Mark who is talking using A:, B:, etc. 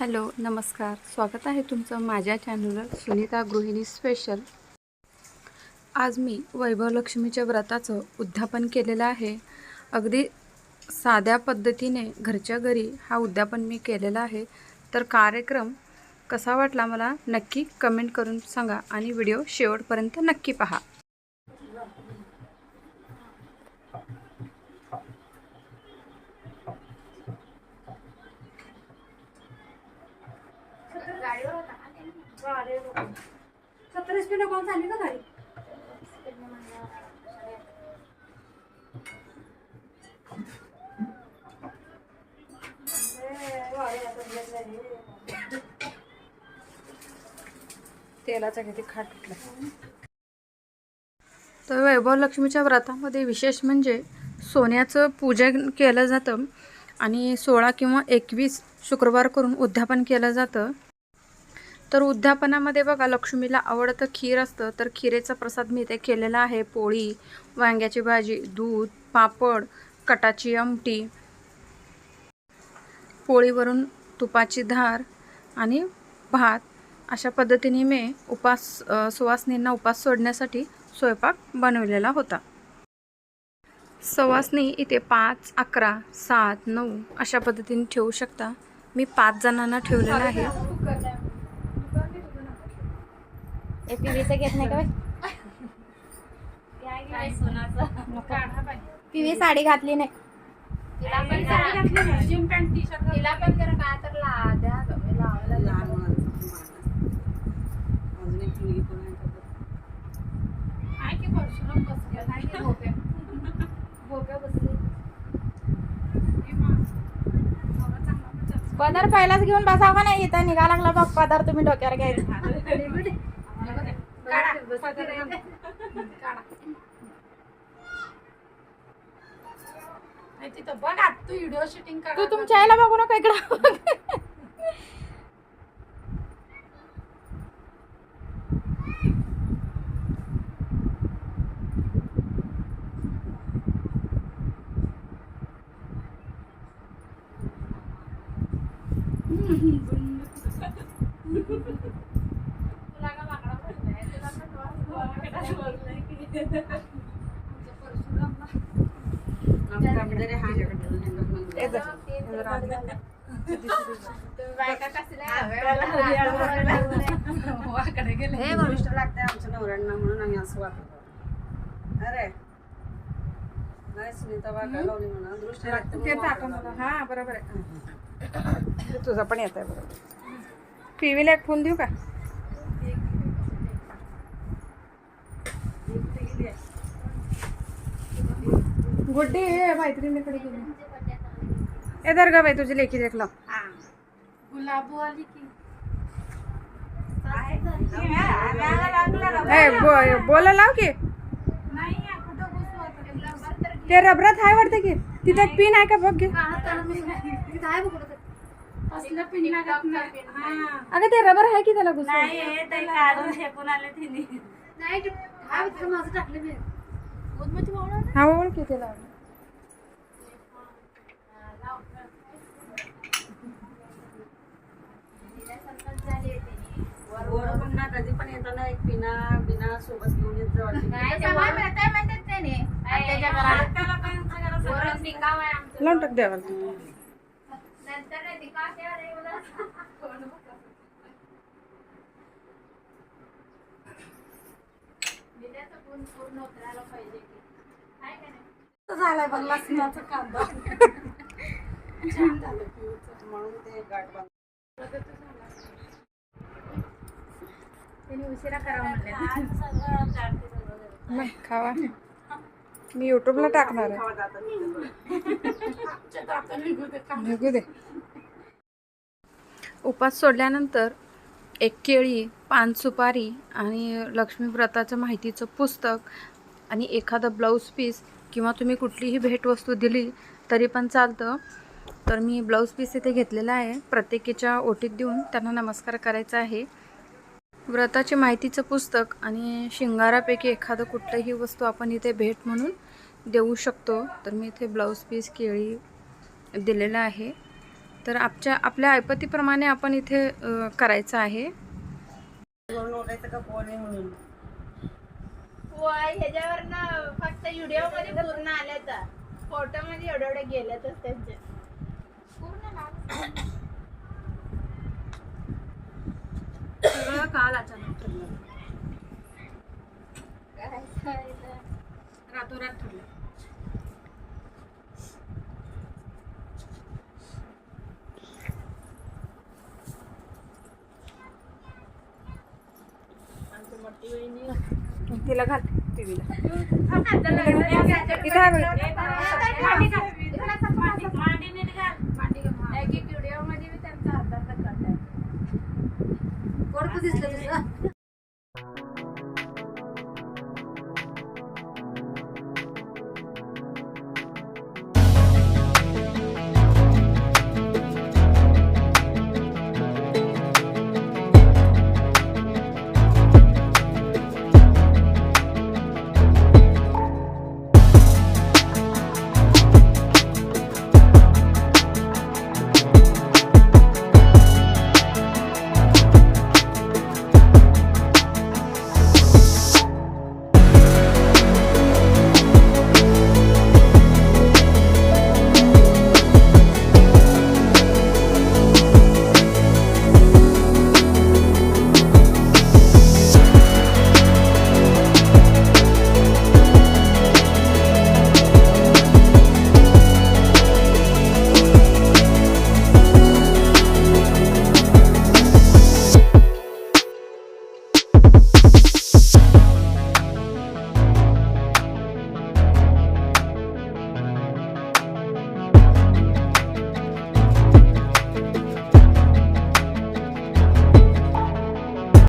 A: Hello नमस्कार. स्वागत आहे तुमचं माझ्या चॅनलवर सुनीता गृहिणी स्पेशल आज मी वैभव लक्ष्मीच्या व्रताचं उद्यापन केलेलं आहे. अगदी साध्या पद्धतीने घरच्या घरी हा उद्यापन मी केलेला आहे. तर कार्यक्रम कसा वाटला मला नक्की कमेंट करून सांगा आणि व्हिडिओ शेवटपर्यंत नक्की पहा.
B: झाली ना गाडी?
A: तेलाचा किती खाट तुटला तर वैभव लक्ष्मीच्या व्रतामध्ये विशेष म्हणजे सोन्याचं पूजन केलं जातं आणि सोळा किंवा एकवीस शुक्रवार करून उद्यापन केलं जातं. तर उद्यापनामध्ये बघा लक्ष्मीला आवडतं खीर असतं तर खिरेचा प्रसाद मी इथे केलेला आहे. पोळी वांग्याची भाजी दूध पापड कटाची आमटी पोळीवरून तुपाची धार आणि भात. अशा पद्धतीने मी उपास सुवासनींना उपास सोडण्यासाठी स्वयंपाक बनवलेला होता. सवासनी इथे पाच अकरा सात नऊ अशा पद्धतीने ठेवू शकता. मी पाच जणांना ठेवलेलं आहे.
C: ए पीवीचं घेत नाही का पीवी साडी घातली नाही. तिला पण करा
B: जिम पॅन्ट टी शर्ट
C: तिला पण करा काय तर ला द्या गं, लावायला
D: लहान
C: द्या.
D: मुलांचा अजून एक मुलगी पण आहे त्याच्यात.
B: आहे की परशुराम बसले आहे की भोप्या?
C: भोप्या बसली.
B: हे मा. नवरा चांगला पण चर्चा.
C: पदर पहिलाच घेऊन बसावं का नाही? इथं निघा लागला बघ पदर तुम्ही डोक्यावर घ्यायचा
B: काढा. पदर आहे. काढा. नाही तिथं बघ आता तू व्हिडिओ शूटिंग कर
C: तू तुमच्या आईला बघू नका इकडं
B: तुला का माकडा पडलाय? तुला पण माकडा पडलाय की? तुमचं परशुरामला.
D: आमच्याकडे रे हा
A: ए जा. हे जरा आधी.
C: तुम्ही बायका कसल्या
B: वाकडे गेले
D: हे वरिष्ठ लागते आमच्या नवऱ्यांना म्हणून आम्ही असं वागतो अरे नाही सुनीता वागा लावली म्हणा दृष्ट लागते
A: ते
D: म्हणून
A: हा बरोबर आहे ते तुझं पण येत आहे बरोबर पिवीला एक फोन देऊ का गुड्डी मैत्रिणीकडे गेली. ए दर गा बाई तुझी लेखी देखला.
B: गुलाबो आली की.
A: ए बो- बोला लाव की.
B: नाही
A: ते रबरात आहे वाटतं की. तिथे एक पिन आहे का बघ घे
B: नाही. हा.
A: अगं ते रबर आहे की त्याला घुसून हा ओळ की त्याला.
D: वर पण ना कधी पण येताना एक पिना बिना सोबत घेऊन येत जा वाटतं.
C: त्याच्या घरात वरून निकाव आहे आमचं.
A: लावून टाक देवाला
C: नंतर नाही निकाव केला रे उद्या. विद्याचं गुण पूर्ण उतरायला पाहिजे की. आहे का नाही?
B: झालाय बघ लसणाचा कांदा. छान झालं पिऊचं.
D: म्हणून ते गाठ बांध
C: त्यांनी उशिरा करा म्हणले.
A: मग खावा. मी युट्यूबला टाकणार
B: निघू दे.
A: उपास सोडल्यानंतर एक केळी पान सुपारी आणि लक्ष्मी व्रताचं माहितीचं पुस्तक आणि एखादं ब्लाऊज पीस किंवा तुम्ही कुठलीही भेटवस्तू दिली तरी पण चालतं. तर मी ब्लाऊज पीस इथे घेतलेला आहे. प्रत्येकीच्या ओटीत देऊन त्यांना नमस्कार करायचा आहे. व्रताचे माहितीचं पुस्तक आणि शिंगारापैकी एखादं कुठलंही वस्तू आपण इथे भेट म्हणून देऊ शकतो. तर मी इथे ब्लाऊज पीस केळी दिलेलं आहे. तर आपच्या आपल्या ऐपतीप्रमाणे आपण इथे करायचं आहे.
D: करून ओढायचं का पोळे म्हणून?
C: वय ह्याच्यावरनं फक्त व्हिडिओमध्ये पूर्ण आल्यात फोटो मध्ये एवढे एवढे गेल्यातच त्यांचे. पूर्ण.
B: सगळं काल अचानक ठरलं.
C: काय?
B: रातोरात ठरलं.
A: तिला घाल टीव्हीला.
C: एक एक व्हिडिओमध्ये मी त्यांचा अर्धा अर्धा करताय
B: कोण दिसलं तुझं.